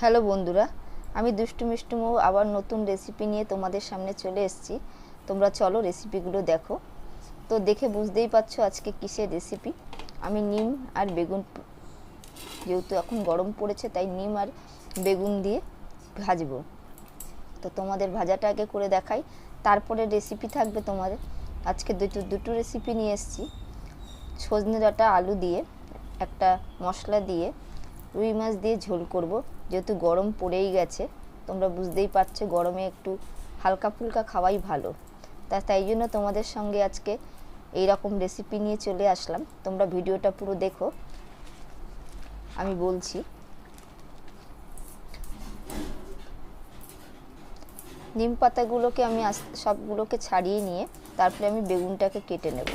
Hello বন্ধুরা, আমি দুষ্টু মিষ্টুমো আবার নতুন রেসিপি নিয়ে তোমাদের সামনে চলে এসেছি। তোমরা চলো রেসিপিগুলো দেখো। তো দেখে বুঝতেই পারছ আজকে কিসের রেসিপি আমি নিম আর বেগুন যেহেতু এখন গরম পড়েছে, তাই নিম আর বেগুন দিয়ে ভাজবো। তো তোমাদের ভাজাটা আগে করে দেখাই। তারপরে রেসিপি থাকবে তোমাদের। আজকে দুটো দুটো রেসিপি নিয়ে এসেছি। সজনে ডাঁটা আলু দিয়ে, একটা মশলা দিয়ে রুই মাছ দিয়ে ঝোল করব। যেহেতু গরম পড়েই গেছে, তোমরা বুঝতেই পারছ গরমে একটু হালকা ফুলকা খাওয়াই ভালো। তা তাই জন্য তোমাদের সঙ্গে আজকে এই রকম রেসিপি নিয়ে চলে আসলাম। তোমরা ভিডিওটা পুরো দেখো। আমি বলছি, নিম পাতাগুলোকে আমি সবগুলোকে ছাড়িয়ে নিয়ে তারপরে আমি বেগুনটাকে কেটে নেব।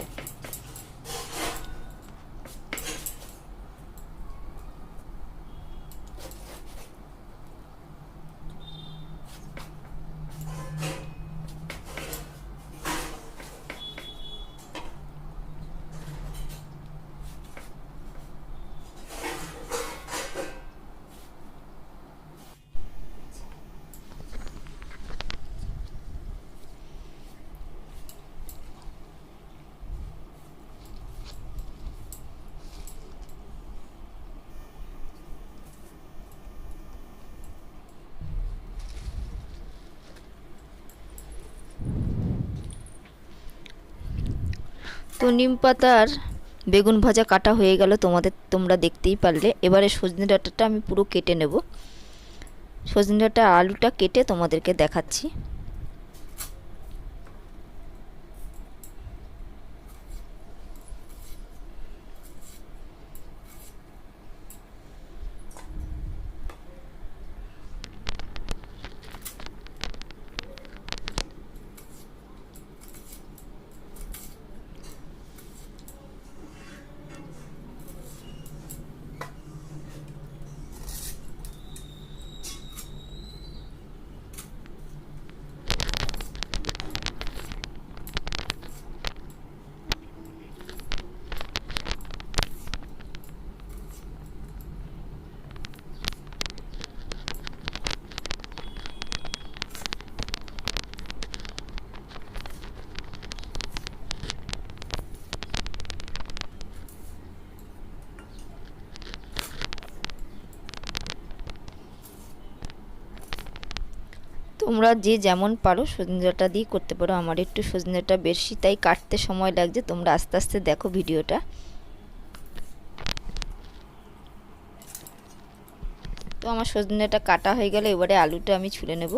তো নিম পাতার বেগুন ভাজা কাটা হয়ে গেল, তোমাদের তোমরা দেখতেই পারলে। এবারে সজনে ডাঁটাটা আমি পুরো কেটে নেব। সজনে ডাঁটা আলুটা কেটে তোমাদেরকে দেখাচ্ছি। তোমরা যে যেমন পারো সজনেটা দিয়ে করতে পারো। আমার একটু সজনেটা বেশি, তাই কাটতে সময় লাগছে। তোমরা আস্তে আস্তে দেখো ভিডিওটা। তো আমার সজনেটা কাটা হয়ে গেলে এবারে আলুটা আমি ছুলে নেব।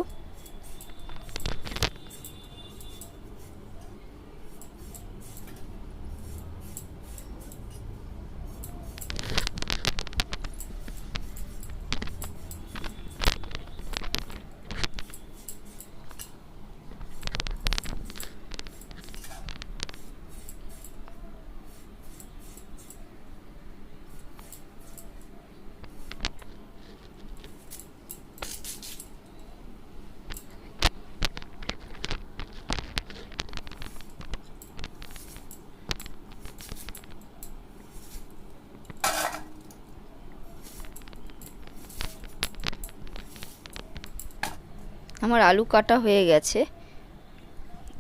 আমার আলু কাটা হয়ে গেছে।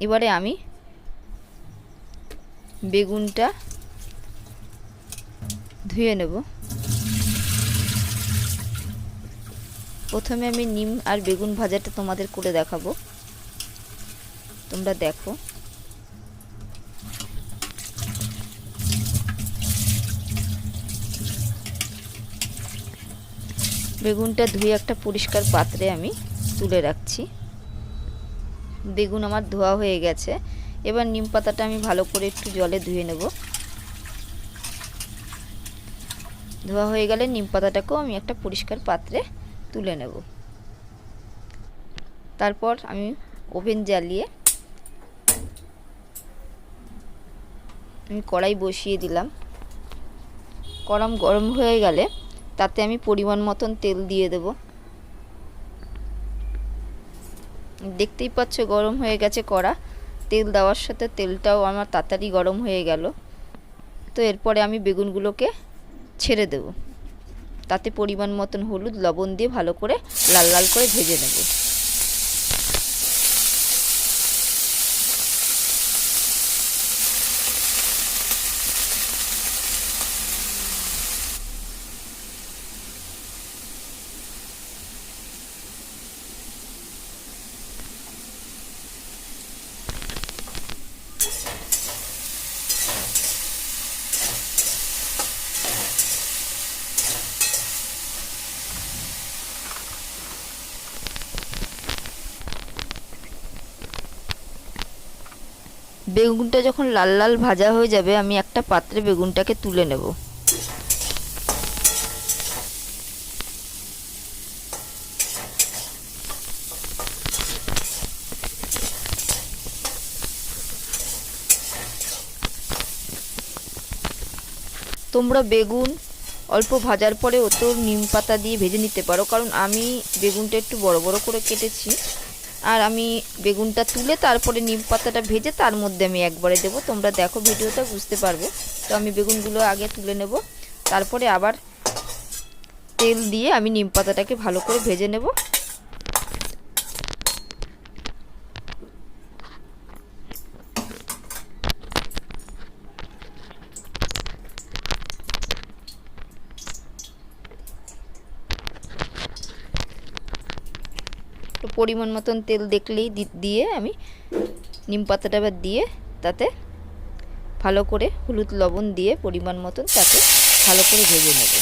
এবারে আমি বেগুনটা ধুয়ে নেব। প্রথমে আমি নিম আর বেগুন ভাজাটা তোমাদের করে দেখাবো। তোমরা দেখো। বেগুনটা ধুয়ে একটা পরিষ্কার পাত্রে আমি তুলে রাখছি। বেগুন আমার ধোয়া হয়ে গেছে। এবার নিম পাতাটা আমি ভালো করে একটু জলে ধুয়ে নেব। ধোয়া হয়ে গেলে নিম পাতাটাকেও আমি একটা পরিষ্কার পাত্রে তুলে নেব। তারপর আমি ওভেন জ্বালিয়ে আমি কড়াই বসিয়ে দিলাম। কড়াম গরম হয়ে গেলে তাতে আমি পরিমাণ মতন তেল দিয়ে দেব। দেখতেই পাচ্ছ গরম হয়ে গেছে কড়া। তেল দেওয়ার সাথে তেলটাও আমার তাড়াতাড়ি গরম হয়ে গেল। তো এরপরে আমি বেগুনগুলোকে ছেড়ে দেব। তাতে পরিমাণ মতন হলুদ, লবণ দিয়ে ভালো করে লাল লাল করে ভেজে নেব। বেগুনটা যখন লাল লাল ভাজা হয়ে যাবে, আমি একটা পাত্রে বেগুনটাকে তুলে নেব। তোমরা বেগুন অল্প ভাজার পরে ওত নিম পাতা দিয়ে ভেজে নিতে পারো, কারণ আমি বেগুনটা একটু বড় বড় করে কেটেছি। আর আমি বেগুনটা তুলে তারপরে নিম পাতাটা ভেজে তার মধ্যে আমি একবারে দেবো। তোমরা দেখো ভিডিওটা, বুঝতে পারবে। তো আমি বেগুনগুলো আগে তুলে নেব। তারপরে আবার তেল দিয়ে আমি নিম পাতাটাকে ভালো করে ভেজে নেব। পরিমাণ মতন তেল দেখলেই দিয়ে আমি নিম পাতাটা এবার দিয়ে তাতে ভালো করে হলুদ লবণ দিয়ে পরিমাণ মতন তাতে ভালো করে ভেজে নেব।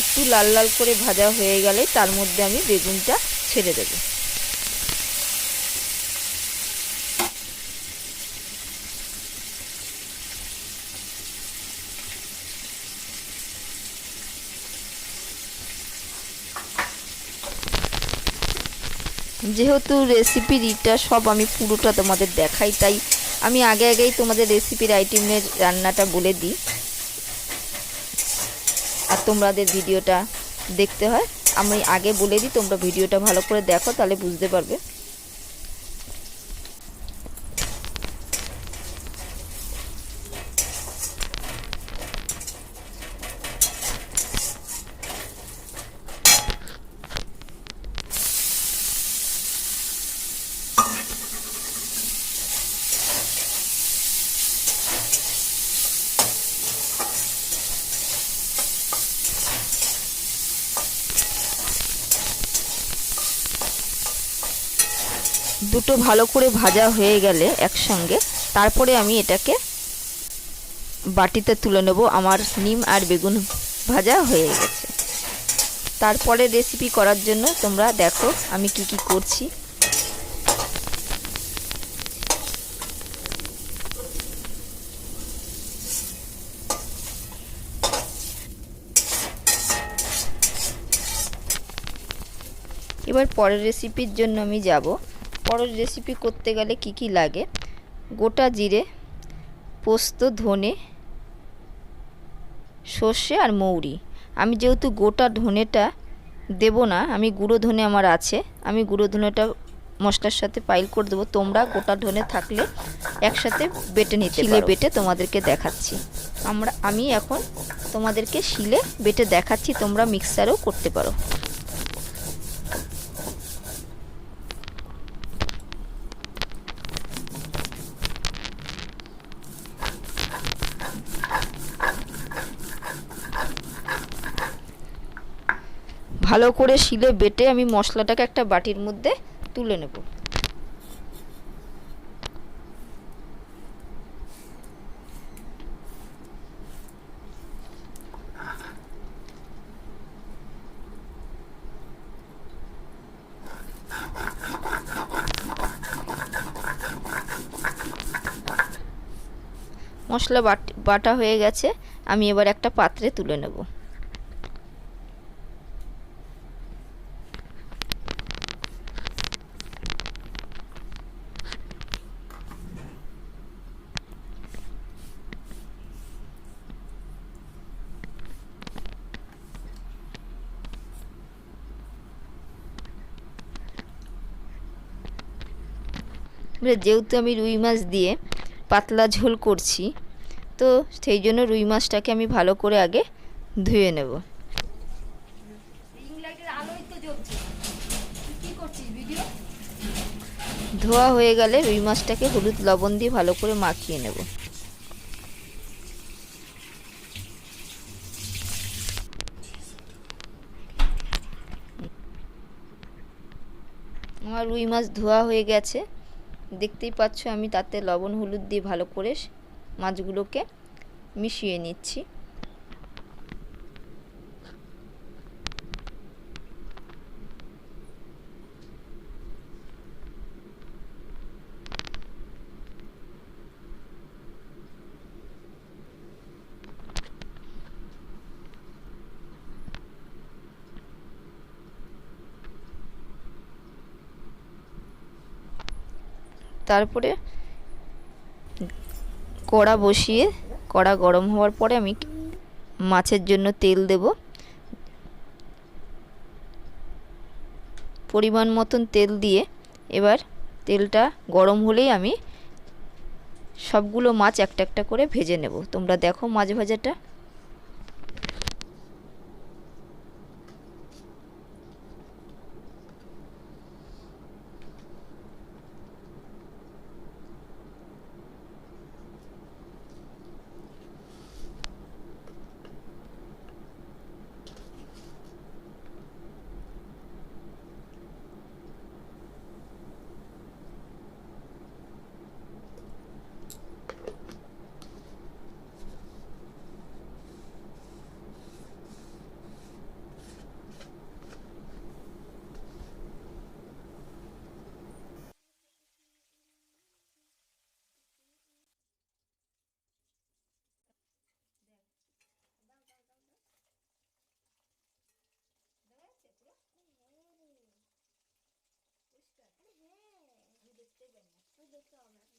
একটু লাল লাল করে ভাজা হয়ে গেলে তার মধ্যে আমি বেগুনটা ছেড়ে দেবো। যেহেতু রেসিপি ইটা সব আমি পুরোটা তোমাদের দেখাই, তাই আমি আগে আগেই তোমাদের রেসিপির আইটেমের রান্নাটা বলে দিই। আর তোমাদের ভিডিওটা দেখতে হয়। আমি আগে বলে দিই, তোমরা ভিডিওটা ভালো করে দেখো, তাহলে বুঝতে পারবে। দুটো ভালো করে ভাজা হয়ে গেলে একসঙ্গে, তারপরে আমি এটাকে বাটিতে তুলে নেব। আমার নিম আর বেগুন ভাজা হয়ে গেছে। তারপরে রেসিপি করার জন্য তোমরা দেখো আমি কি কি করছি। এবার পরের রেসিপির জন্য আমি যাব। পরের রেসিপি করতে গেলে কি কি লাগে? গোটা জিরে পোস্ত ধনে সর্ষে আর মৌরি। আমি যেহেতু গোটা ধনেটা দেব না আমি গুঁড়ো ধনে আমার আছে আমি গুঁড়ো ধনেটা মশলার সাথে পাইল করে দেবো। তোমরা গোটা ধনে থাকলে একসাথে বেটে নিতে শিলে বেটে তোমাদেরকে দেখাচ্ছি। আমরা আমি এখন তোমাদেরকে শিলে বেটে দেখাচ্ছি তোমরা মিক্সারেও করতে পারো। ভালো করে শিলে বেটে আমি মশলাটাকে একটা বাটির মধ্যে তুলে নেব। মশলা বাটা হয়ে গেছে, আমি এবার একটা পাত্রে তুলে নেব। যেহেতু আমি রুই মাছ দিয়ে পাতলা ঝোল করছি তো সেই জন্য রুই মাছটাকে আমি ভালো করে আগে ধুয়ে নেব। ধোয়া হয়ে গেলে রুই মাছটাকে হলুদ লবণ দিয়ে ভালো করে মাখিয়ে নেব। আমার রুই মাছ ধোয়া হয়ে গেছে। দেখতেই পাচ্ছ আমি তাতে লবণ হলুদ দিয়ে ভালো করে মাছগুলোকে মিশিয়ে নিচ্ছি। তারপরে কড়া বসিয়ে, কড়া গরম হওয়ার পরে আমি মাছের জন্য তেল দেব। পরিমাণ মতন তেল দিয়ে এবার তেলটা গরম হলেই আমি সবগুলো মাছ একটা একটা করে ভেজে নেব। তোমরা দেখো মাছ ভাজাটা wykonać.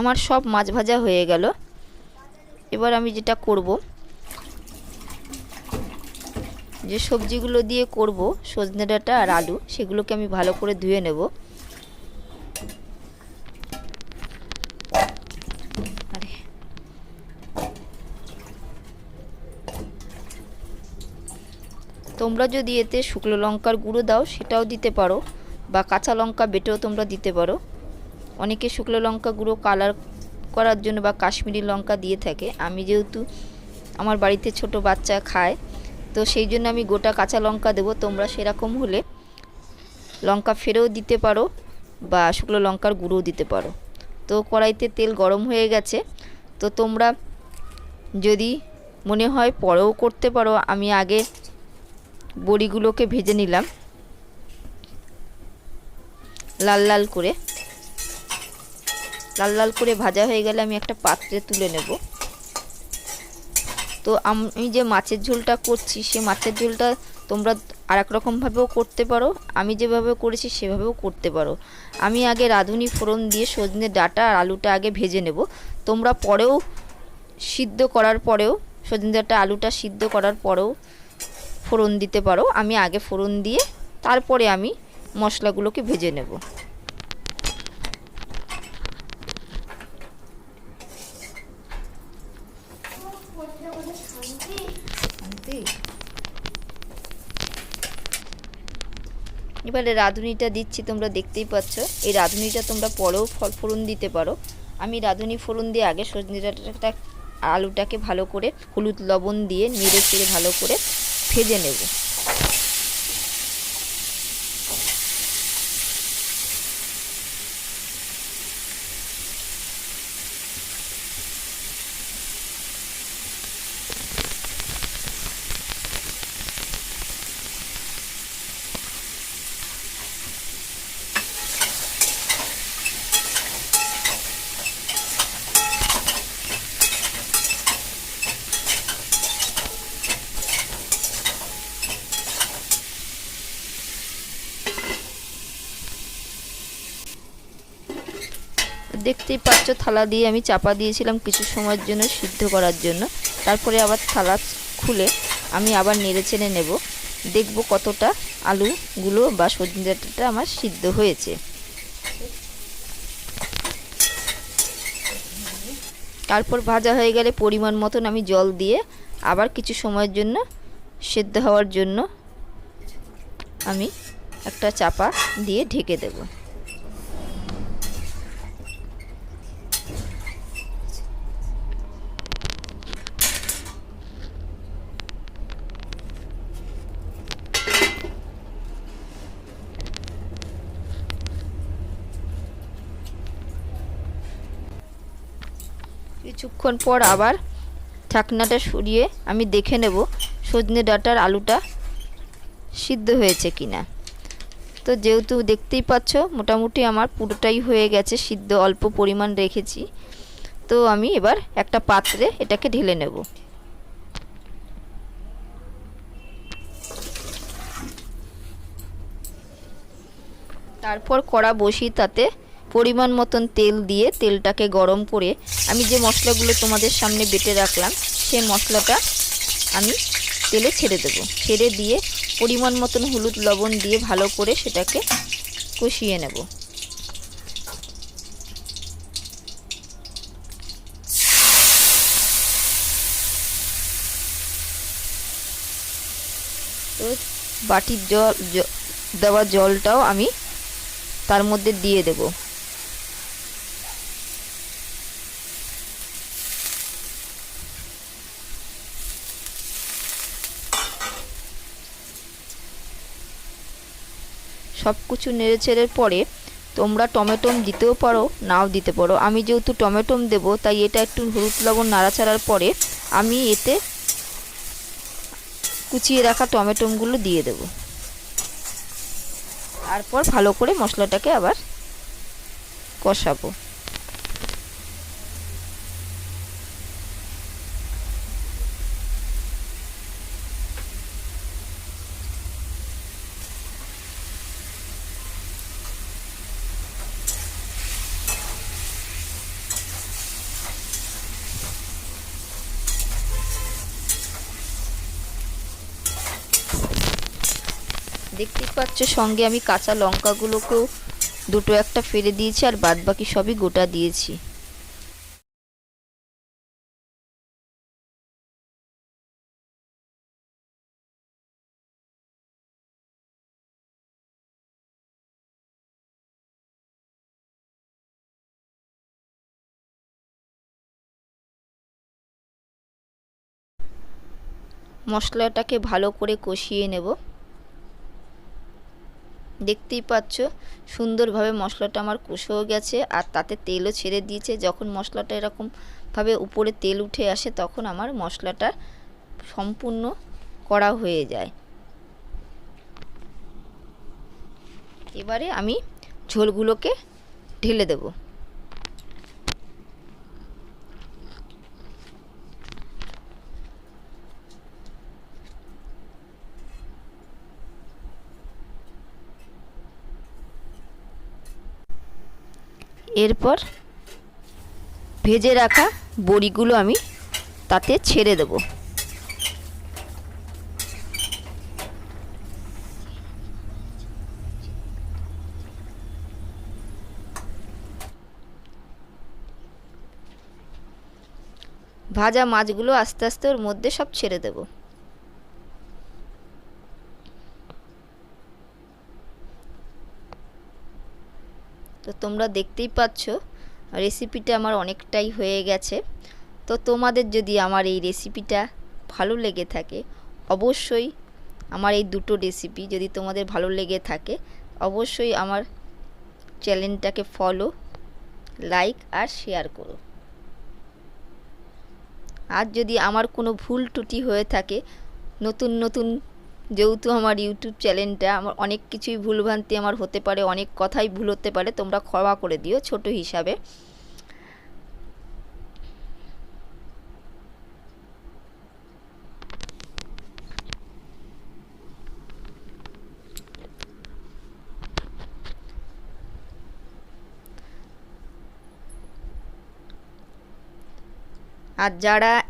আমার সব মাছ ভাজা হয়ে গেল। এবার আমি যেটা করব, যে সবজিগুলো দিয়ে করব, সজনে ডাঁটা আর আলু, সেগুলোকে আমি ভালো করে ধুয়ে নেব। তোমরা যদি এতে শুকনো লঙ্কার গুঁড়ো দাও, সেটাও দিতে পারো, বা কাঁচা লঙ্কা বেটেও তোমরা দিতে পারো। অনেকে শুকনো লঙ্কা গুঁড়ো কালার করার জন্য বা কাশ্মীরি লঙ্কা দিয়ে থাকে। আমি যেহেতু আমার বাড়িতে ছোট বাচ্চা খায়, তো সেই জন্য আমি গোটা কাঁচা লঙ্কা দেবো। তোমরা সেরকম হলে লঙ্কা ফেরেও দিতে পারো বা শুকনো লঙ্কার গুঁড়োও দিতে পারো। তো কড়াইতে তেল গরম হয়ে গেছে। তো তোমরা যদি মনে হয় পরেও করতে পারো, আমি আগে বড়িগুলোকে ভেজে নিলাম। লাল লাল করে। লাল লাল করে ভাজা হয়ে গেলে আমি একটা পাত্রে তুলে নেব। তো আমি যে মাছের ঝোলটা করছি, সে মাছের ঝোলটা তোমরা আর এক রকমভাবেও করতে পারো। আমি যেভাবে করেছি, সেভাবেও করতে পারো। আমি আগে রাঁধুনি ফোড়ন দিয়ে সজনে ডাঁটা আর আলুটা আগে ভেজে নেব। তোমরা পরেও সিদ্ধ করার পরেও, সজনে ডাঁটা, আলুটা সিদ্ধ করার পরেও ফোড়ন দিতে পারো। আমি আগে ফোড়ন দিয়ে তারপরে আমি মশলাগুলোকে ভেজে নেব। এবারে রাঁধুনিটা দিচ্ছি, তোমরা দেখতেই পাচ্ছ। এই রাঁধুনিটা তোমরা পরেও ফল ফোড়ন দিতে পারো। আমি রাঁধুনি ফোড়ন দিয়ে আগে সজনে আলুটাকে ভালো করে হলুদ লবণ দিয়ে নেড়ে চেড়ে ভালো করে ভেজে নেব। দেখতেই পাচ্ছ, থালা দিয়ে আমি চাপা দিয়েছিলাম কিছু সময়ের জন্য সিদ্ধ করার জন্য। তারপরে আবার থালা খুলে আমি আবার নেড়ে চেড়ে নেব। দেখব কতটা আলুগুলো বা সজনে আমার সিদ্ধ হয়েছে। তারপর ভাজা হয়ে গেলে পরিমাণ মতন আমি জল দিয়ে আবার কিছু সময়ের জন্য সেদ্ধ হওয়ার জন্য আমি একটা চাপা দিয়ে ঢেকে দেবো। কিছুক্ষণ পর আবার ঢাকনাটা সরিয়ে আমি দেখে নেব সজনে ডাঁটার আলুটা সিদ্ধ হয়েছে কিনা। তো যেহেতু দেখতেই পাচ্ছ, মোটামুটি আমার পুরোটাই হয়ে গেছে সিদ্ধ, অল্প পরিমাণ রেখেছি। তো আমি এবার একটা পাত্রে এটাকে ঢেলে নেব। তারপর কড়া বসি তাতে পরিমাণ মতন তেল দিয়ে তেলটাকে গরম করে আমি যে মশলাগুলো তোমাদের সামনে বেটে রাখলাম, সেই মশলাটা আমি তেলে ছেড়ে দেবো। ছেড়ে দিয়ে পরিমাণ মতন হলুদ লবণ দিয়ে ভালো করে সেটাকে কষিয়ে নেব। তো বাটির জল দেওয়া জলটাও আমি তার মধ্যে দিয়ে দেব। সব কিছু নেড়ে ছেড়ে পরে তোমরা টমেটোম দিতেও পারো, নাও দিতে পারো। আমি যেহেতু টমেটোম দেবো, তাই এটা একটু হলুদ লবণ নাড়াচাড়ার পরে আমি এতে কুচিয়ে রাখা টমেটোমগুলো দিয়ে দেব। তারপর ভালো করে মশলাটাকে আবার কষাবো। পাচ্ছ সঙ্গে আমি কাঁচা লঙ্কাগুলোকেও দুটো একটা ফেলে দিয়েছি আর বাদ বাকি সবই গোটা দিয়েছি। মশলাটাকে ভালো করে কষিয়ে নেব। দেখতেই পাচ্ছ, সুন্দরভাবে মশলাটা আমার কষেও গেছে আর তাতে তেলও ছেড়ে দিয়েছে। যখন মশলাটা এরকমভাবে উপরে তেল উঠে আসে, তখন আমার মশলাটা সম্পূর্ণ করা হয়ে যায়। এবারে আমি ঝোলগুলোকে ঢেলে দেব। এরপর ভেজে রাখা বড়িগুলো আমি তাতে ছেড়ে দেব। ভাজা মাছগুলো আস্তে আস্তে ওর মধ্যে সব ছেড়ে দেব। তো তোমরা দেখতেই পাচ্ছ রেসিপিটা আমার অনেকটাই হয়ে গেছে। তো তোমাদের যদি আমার এই রেসিপিটা ভালো লেগে থাকে, অবশ্যই আমার এই দুটো রেসিপি যদি তোমাদের ভালো লেগে থাকে, অবশ্যই আমার চ্যানেলটাকে ফলো লাইক আর শেয়ার করো। আর যদি আমার কোনো ভুল ত্রুটি হয়ে থাকে, নতুন নতুন যেহেতু আমার ইউটিউব চ্যানেলটা, আমার অনেক কিছুই ভুলভ্রান্তি আমার হতে পারে, অনেক কথাই ভুল হতে পারে, তোমরা ক্ষমা করে দিও ছোট হিসাবে। আর যারা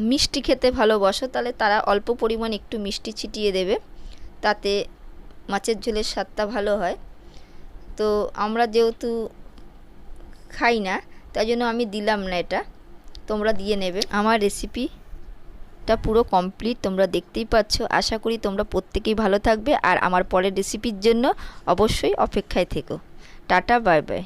মিষ্টি খেতে ভালোবাসো, তাহলে তারা অল্প পরিমাণ একটু মিষ্টি ছিটিয়ে দেবে। তাতে মাছের ঝোলের স্বাদটা ভালো হয়। তো আমরা যেহেতু খাই না, তাই জন্য আমি দিলাম না এটা। তোমরা দিয়ে নেবে। আমার রেসিপিটা পুরো কমপ্লিট তোমরা দেখতেই পাচ্ছ। আশা করি তোমরা প্রত্যেকেই ভালো থাকবে। আর আমার পরের রেসিপির জন্য অবশ্যই অপেক্ষায় থেকো। Tata, bye bye.